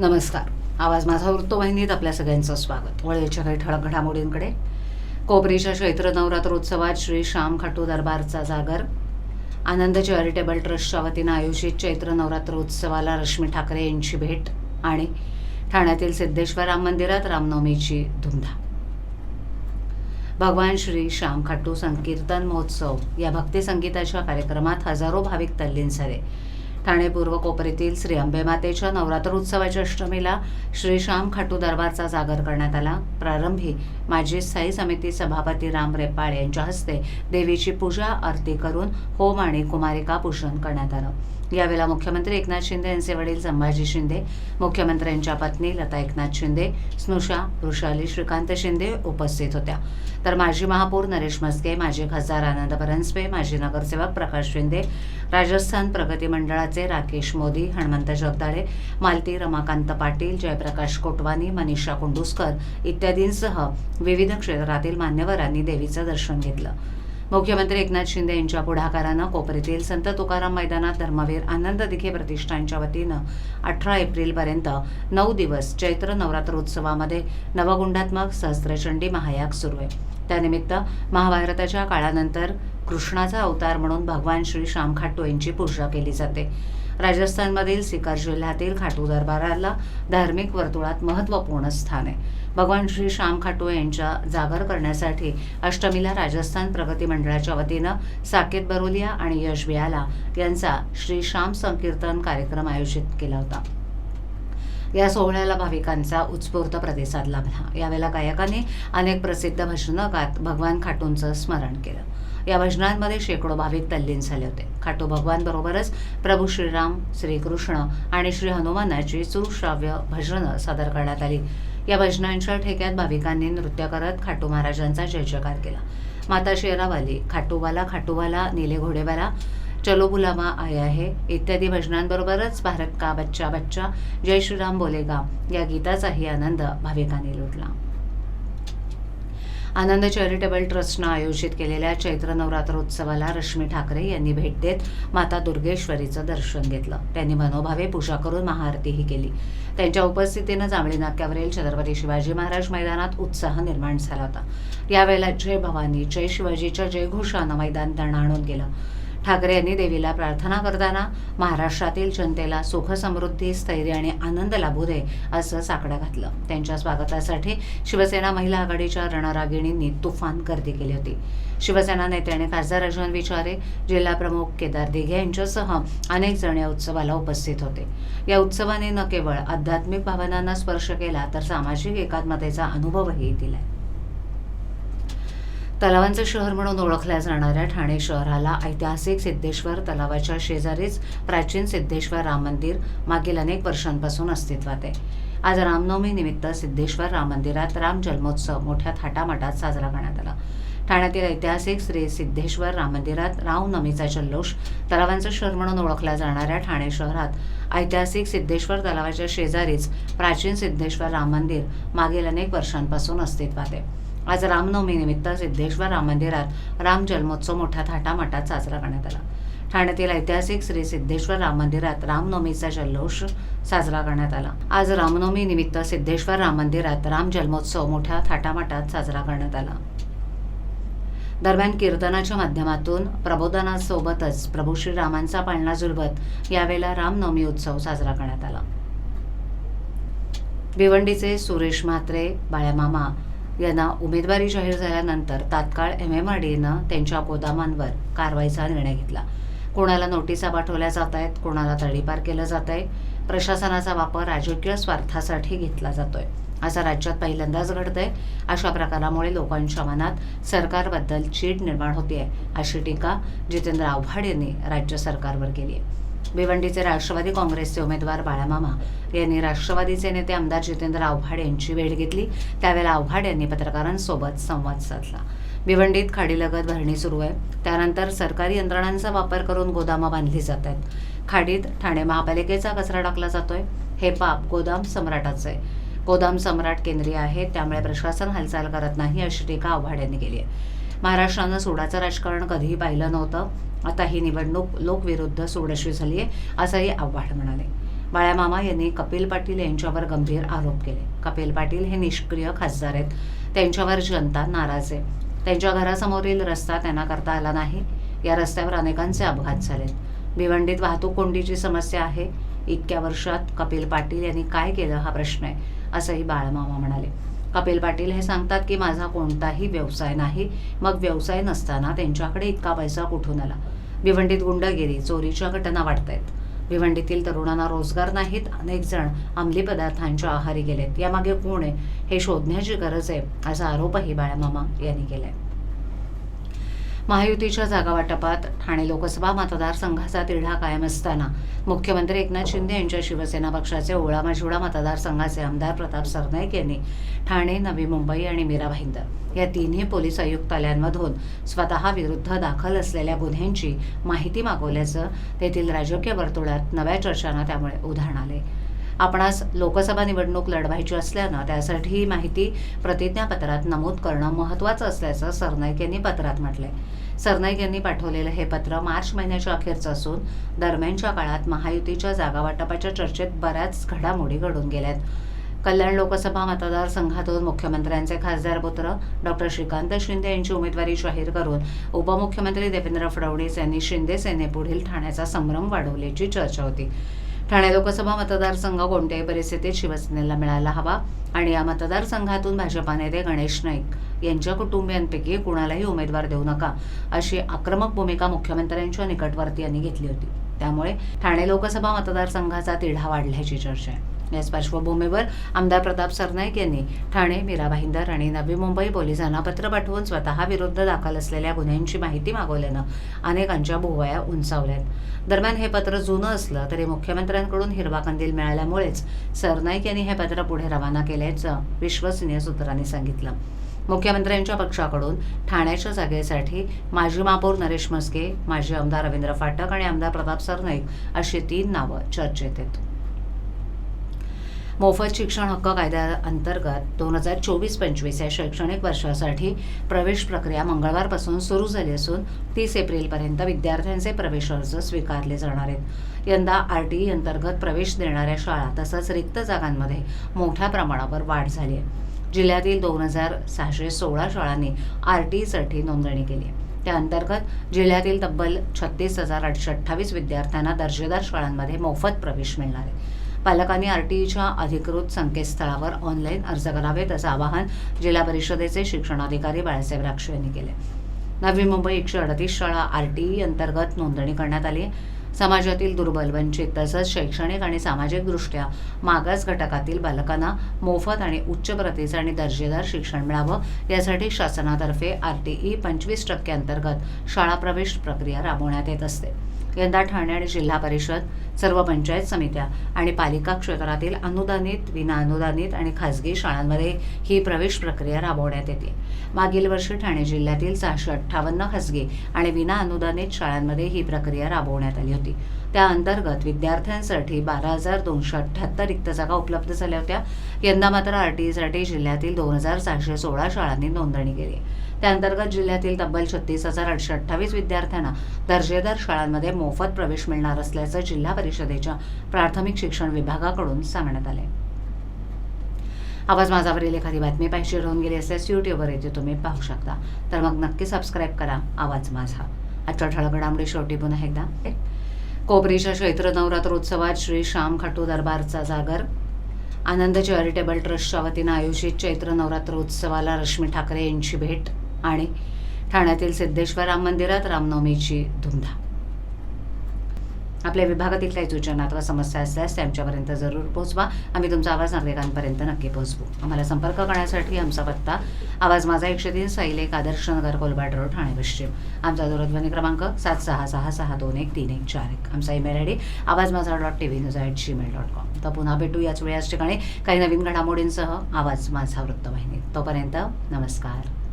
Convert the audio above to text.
नमस्कार. आवाज माझा वृत्तवाहिनीत आपल्या सगळ्यांचं स्वागत. वळेच्या काही ठळक घडामोडींकडे. कोपरीच्या चैत्र नवरात्रोत्सवात श्री श्याम खाटू दरबारचा जागर. आनंद चॅरिटेबल ट्रस्टच्या वतीनं आयोजित चैत्र नवरात्रोत्सवाला रश्मी ठाकरे यांची भेट आणि ठाण्यातील सिद्धेश्वर राम मंदिरात रामनवमीची धुमधाम. भगवान श्री श्याम खाटू संकीर्तन महोत्सव या भक्ती संगीताच्या कार्यक्रमात हजारो भाविक तल्लीन झाले. ठाणे पूर्व कोपरीतील श्री अंबेमातेच्या नवरात्र उत्सवाच्या अष्टमीला श्री श्याम खाटू दरबारचा जागर करण्यात आला. प्रारंभी माजी स्थायी समिती सभापती राम रेपाळ यांच्या हस्ते देवीची पूजा आरती करून होम आणि कुमारिका पूजन करण्यात आलं. यावेळेला मुख्यमंत्री एकनाथ शिंदे यांचे वडील संभाजी शिंदे मुख्यमंत्र्यांच्या पत्नी लता एकनाथ शिंदे स्नुषा वृषाली श्रीकांत शिंदे उपस्थित होत्या. तर माजी महापौर नरेश मस्के माजी खासदार आनंद परांजपे माजी नगरसेवक प्रकाश शिंदे राजस्थान प्रगती मंडळाचे राकेश मोदी हनुमंत जगदाळे मालती रमाकांत पाटील जयप्रकाश कोटवानी मनीषा कुंडुसकर इत्यादींसह विविध क्षेत्रातील मान्यवरांनी देवीचं दर्शन घेतलं. मुख्यमंत्री एकनाथ शिंदे यांच्या पुढाकारानं कोपरीतील संत तुकाराम मैदानात धर्मवीर आनंद दिघे प्रतिष्ठानच्या वतीनं अठरा एप्रिलपर्यंत नऊ दिवस चैत्र नवरात्रोत्सवामध्ये नवगुंडात्मक सहस्त्रचंडी महायाग सुरू आहे. त्यानिमित्त महाभारताच्या काळानंतर कृष्णाचा अवतार म्हणून भगवान श्री श्याम खाटू यांची पूजा केली जाते. राजस्थानमधील सिकर जिल्ह्यातील खाटू दरबाराला धार्मिक वर्तुळात महत्त्वपूर्ण स्थान आहे. भगवान श्री श्याम खाटू यांच्या जागर करण्यासाठी अष्टमीला राजस्थान प्रगती मंडळाच्या वतीनं साकेत बरोलिया आणि यश बियाला यांचा श्री श्याम संकीर्तन कार्यक्रम आयोजित केला होता. या सोहळ्याला भाविकांचा उत्स्फूर्त प्रतिसाद लाभला. यावेळेला गायकांनी अनेक प्रसिद्ध भजनं गात भगवान खाटूंचं स्मरण केलं. या भजनांमध्ये शेकडो भाविक तल्लीन झाले होते. खाटू भगवानबरोबरच प्रभू श्रीराम श्रीकृष्ण आणि श्री हनुमानाची सुश्राव्य भजनं सादर करण्यात आली. या भजनांच्या ठेक्यात भाविकांनी नृत्य करत खाटू महाराजांचा जय जयकार केला. माता शेरावाली खाटूवाला खाटूवाला निले घोडेवाला चलो बुलावा आया है इत्यादी भजनांबरोबरच भारत का बच्चा बच्चा जय श्रीराम बोलेगा या गीताचाही आनंद भाविकांनी लुटला. आनंद चॅरिटेबल ट्रस्टनं आयोजित केलेल्या चैत्र नवरात्रोत्सवाला रश्मी ठाकरे यांनी भेट देत माता दुर्गेश्वरीचं दर्शन घेतलं. त्यांनी मनोभावे पूजा करून महाआरतीही केली. त्यांच्या उपस्थितीनं जांभळी नाक्यावरील छत्रपती शिवाजी महाराज मैदानात उत्साह निर्माण झाला होता. यावेळेला जय भवानी जय शिवाजीच्या जयघोषानं मैदान दणाणून गेलं. ठाकरे यांनी देवीला प्रार्थना करताना महाराष्ट्रातील जनतेला सुख समृद्धी स्थैर्य आणि आनंद लाभू दे असं साकडं घातलं. त्यांच्या स्वागतासाठी शिवसेना महिला आघाडीच्या रणरागिणींनी तुफान गर्दी केली होती. शिवसेना नेते आणि खासदार अजय विचारे जिल्हा प्रमुख केदार दिघे यांच्यासह अनेक जण या उत्सवाला उपस्थित होते. या उत्सवाने न केवळ आध्यात्मिक भावनांना स्पर्श केला तर सामाजिक एकात्मतेचा अनुभवही दिलाय. तलावांचं शहर म्हणून ओळखल्या जाणाऱ्या ठाणे शहराला ऐतिहासिक सिद्धेश्वर तलावाच्या शेजारीच प्राचीन सिद्धेश्वर राम मंदिर मागील अनेक वर्षांपासून अस्तित्वात आहे. आज रामनवमी निमित्त सिद्धेश्वर राम मंदिरात राम जन्मोत्सव मोठ्या थाटामाटात साजरा करण्यात आला. ठाण्यातील ऐतिहासिक श्री सिद्धेश्वर राम मंदिरात रामनवमीचा जल्लोष तलावांचं शहर म्हणून ओळखल्या जाणाऱ्या ठाणे शहरात ऐतिहासिक सिद्धेश्वर तलावाच्या शेजारीच प्राचीन सिद्धेश्वर राम मंदिर मागील अनेक वर्षांपासून अस्तित्वात आहे. आज रामनवमीनिमित्त सिद्धेश्वर राम मंदिरात राम जन्मोत्सव मोठ्या थाटामाटात साजरा करण्यात आला. ठाण्यातील ऐतिहासिक श्री सिद्धेश्वर राम मंदिरात रामनवमीचा जल्लोष साजरा करण्यात आला. आज रामनवमी निमित्त सिद्धेश्वर राम मंदिरात राम जन्मोत्सव मोठ्या थाटामाटात साजरा करण्यात आला. दरम्यान कीर्तनाच्या माध्यमातून प्रबोधनासोबतच प्रभू श्रीरामांचा पाळणा झुलवत यावेळेला रामनवमी उत्सव साजरा करण्यात आला. भिवंडीचे सुरेश म्हात्रे बाळ्यामामा यांना उमेदवारी जाहीर झाल्यानंतर तात्काळ एम एम आर डीनं त्यांच्या गोदामांवर कारवाईचा निर्णय घेतला. कोणाला नोटिसा पाठवल्या जात आहेत कोणाला तडीपार केलं जात आहे प्रशासनाचा वापर राजकीय स्वार्थासाठी घेतला जातोय. असा राज्यात पहिल्यांदाच घडतंय अशा प्रकारामुळे लोकांच्या मनात सरकारबद्दल चीड निर्माण होतीये अशी टीका जितेंद्र आव्हाड यांनी राज्य सरकारवर केली आहे भिवंडीचे राष्ट्रवादी काँग्रेसचे उमेदवार बाळामामा यांनी राष्ट्रवादीचे नेते आमदार जितेंद्र आव्हाड यांची भेट घेतली. त्यावेळेला आव्हाड यांनी पत्रकारांसोबत संवाद साधला. भिवंडीत खाडीलगत भरणी सुरू आहे. त्यानंतर सरकारी यंत्रणांचा वापर करून गोदामं बांधली जात आहेत. खाडीत ठाणे महापालिकेचा कचरा टाकला जातोय. हे पाप गोदाम सम्राटाचं आहे. गोदाम सम्राट केंद्रीय आहे त्यामुळे प्रशासन हालचाल करत नाही अशी टीका आव्हाड यांनी केली आहे. महाराष्ट्रानं सोडाचं राजकारण कधीही पाहिलं नव्हतं. आता ही निवडणूक लोकविरुद्ध सोडशी झाली आहे असंही आव्हाड म्हणाले. बाळामामा यांनी कपिल पाटील यांच्यावर गंभीर आरोप केले. कपिल पाटील हे निष्क्रिय खासदार आहेत. त्यांच्यावर जनता नाराज आहे. त्यांच्या घरासमोरील रस्ता त्यांना करता आला नाही. या रस्त्यावर अनेकांचे अपघात झालेत. भिवंडीत वाहतूक कोंडीची समस्या आहे. इतक्या वर्षात कपिल पाटील यांनी काय केलं हा प्रश्न आहे असंही बाळमामा म्हणाले. कपिल पाटील हे सांगतात की माझा कोणताही व्यवसाय नाही. मग व्यवसाय नसताना त्यांच्याकडे इतका पैसा कुठून आला? भिवंडीत गुंडगिरी चोरीच्या घटना वाढत आहेत भिवंडीतील तरुणांना रोजगार नाहीत. अनेक जण अंमली पदार्थांच्या आहारी गेलेत. यामागे कोण आहे हे शोधण्याची गरज आहे असा आरोपही बाळामामा यांनी केला आहे महायुतीच्या जागा वाटपात ठाणे लोकसभा मतदारसंघाचा तिढा कायम असताना मुख्यमंत्री एकनाथ शिंदे यांच्या शिवसेना पक्षाचे ओळामाजिवडा मतदारसंघाचे आमदार प्रताप सरनाईक यांनी ठाणे नवी मुंबई आणि मीरा भाईंदर या तिन्ही पोलीस आयुक्तालयांमधून स्वतः विरुद्ध दाखल असलेल्या गुन्ह्यांची माहिती मागवल्याचं तेथील राजकीय वर्तुळात नव्या चर्चांना त्यामुळे उदाहरण आले. आपणास लोकसभा निवडणूक लढवायची असल्यानं त्यासाठी ही माहिती प्रतिज्ञापत्रात नमूद करणं महत्त्वाचं असल्याचं सरनाईक यांनी पत्रात म्हटलंय. सरनाईक यांनी पाठवलेलं हे पत्र मार्च महिन्याच्या अखेरचं असून दरम्यानच्या काळात महायुतीच्या जागा वाटपाच्या चर्चेत बऱ्याच घडामोडी घडून गेल्यात. कल्याण लोकसभा मतदारसंघातून मुख्यमंत्र्यांचे खासदार पुत्र डॉक्टर श्रीकांत शिंदे यांची उमेदवारी जाहीर करून उपमुख्यमंत्री देवेंद्र फडणवीस यांनी शिंदे सेनेपुढील ठाण्याचा संभ्रम वाढवल्याची चर्चा होती. ठाणे लोकसभा मतदारसंघ कोणत्याही परिस्थितीत शिवसेनेला मिळायला हवा. आणि या मतदारसंघातून भाजपा नेते गणेश नाईक यांच्या कुटुंबियांपैकी कुणालाही उमेदवार देऊ नका अशी आक्रमक भूमिका मुख्यमंत्र्यांच्या निकटवर्ती यांनी घेतली होती. त्यामुळे ठाणे लोकसभा मतदारसंघाचा तिढा वाढल्याची चर्चा आहे. याच पार्श्वभूमीवर आमदार प्रताप सरनाईक यांनी ठाणे मीरा भाईंदर आणि नवी मुंबई पोलिसांना पत्र पाठवून स्वतः विरुद्ध दाखल असलेल्या गुन्ह्यांची माहिती मागवल्यानं अनेकांच्या भुवया उंचावल्यात. दरम्यान हे पत्र जुनं असलं तरी मुख्यमंत्र्यांकडून हिरवा कंदील मिळाल्यामुळेच सरनाईक यांनी हे पत्र पुढे रवाना केल्याचं विश्वसनीय सूत्रांनी सांगितलं. मुख्यमंत्र्यांच्या पक्षाकडून ठाण्याच्या जागेसाठी माजी महापौर नरेश म्हस्के माजी आमदार रवींद्र फाटक आणि आमदार प्रताप सरनाईक अशी तीन नावं चर्चेत येत. मोफत शिक्षण हक्क कायद्याअंतर्गत दोन हजार चोवीस पंचवीस या शैक्षणिक वर्षासाठी प्रवेश प्रक्रिया मंगळवारपासून सुरू झाली असून तीस एप्रिलपर्यंत विद्यार्थ्यांचे प्रवेश अर्ज स्वीकारले जाणार आहेत. यंदा आर टी ई अंतर्गत प्रवेश देणाऱ्या शाळा तसंच रिक्त जागांमध्ये मोठ्या प्रमाणावर वाढ झाली आहे. जिल्ह्यातील दोन हजार सहाशे सोळा शाळांनी आर टी ईसाठी नोंदणी केली आहे. त्या अंतर्गत जिल्ह्यातील तब्बल छत्तीस हजार आठशे अठ्ठावीस विद्यार्थ्यांना दर्जेदार शाळांमध्ये मोफत प्रवेश मिळणार आहे. पालकांनी आरटीईच्या अधिकृत संकेतस्थळावर ऑनलाईन अर्ज करावेत असं आवाहन जिल्हा परिषदेचे शिक्षणाधिकारी बाळासाहेब राक्षू यांनी केले. नवी मुंबई एकशे अडतीस शाळा आरटीई अंतर्गत नोंदणी करण्यात आली समाजातील दुर्बल वंचित तसंच शैक्षणिक आणि सामाजिकदृष्ट्या मागास घटकातील बालकांना मोफत आणि उच्च प्रतीचं आणि दर्जेदार शिक्षण मिळावं यासाठी शासनातर्फे आरटीई पंचवीस टक्के अंतर्गत शाळा प्रवेश प्रक्रिया राबवण्यात येत असते. यंदा ठाणे आणि जिल्हा परिषद सर्व पंचायत समित्या आणि पालिका क्षेत्रातील अनुदानित विनाअनुदानित आणि खासगी शाळांमध्ये ही प्रवेश प्रक्रिया राबवण्यात येते. मागील वर्षी ठाणे जिल्ह्यातील सहाशे अठ्ठावन्न खासगी आणि विनाअनुदानित शाळांमध्ये ही प्रक्रिया राबवण्यात आली होती. त्या अंतर्गत विद्यार्थ्यांसाठी बारा हजार दोनशे अठ्ठ्याहत्तर रिक्त जागा उपलब्ध झाल्या होत्या. यंदा मात्र आरटीईसाठी जिल्ह्यातील दोन हजार सहाशे सोळा शाळांनी नोंदणी केली. त्याअंतर्गत जिल्ह्यातील तब्बल छत्तीस हजार आठशे अठ्ठावीस विद्यार्थ्यांना दर्जेदार शाळांमध्ये मोफत प्रवेश मिळणार असल्याचं जिल्हा परिषदेच्या प्राथमिक शिक्षण विभागाकडून सांगण्यात आले आवाज माझावरील एखादी बातमी पाहिजे राहून गेली असल्यास यूट्यूबवर येते तुम्ही पाहू शकता. तर मग नक्की सबस्क्राईब करा. आवाज माझा. आजच्या ठळक घडामोडी शेवटी पुन्हा एकदा. कोपरीच्या चैत्र नवरात्रोत्सवात श्री श्याम खाटू दरबारचा जागर. आनंद चॅरिटेबल ट्रस्टच्या वतीनं आयोजित चैत्र नवरात्र उत्सवाला रश्मी ठाकरे यांची भेट. आणि ठाण्यातील सिद्धेश्वर राम मंदिरात रामनवमीची धुमधाम. आपल्या विभागातील काही सूचना अथवा समस्या असल्यास त्यांच्यापर्यंत जरूर पोहोचवा. आम्ही तुमचा आवाज नागरिकांपर्यंत नक्की पोहोचवू. आम्हाला संपर्क करण्यासाठी आमचा पत्ता आवाज माझा एकशे तीन साईल एक आदर्श नगर कोलबाड रोड ठाणे पश्चिम. आमचा दूरध्वनी क्रमांक सात सहा सहा सहा दोन एक तीन एक चार एक. आमचा email I D Awaaz Majha dot T V news at Gmail dot com तर पुन्हा भेटू याच वेळी. याच ठिकाणी काही नवीन घडामोडींसह आवाज माझा वृत्तवाहिनी. तोपर्यंत नमस्कार.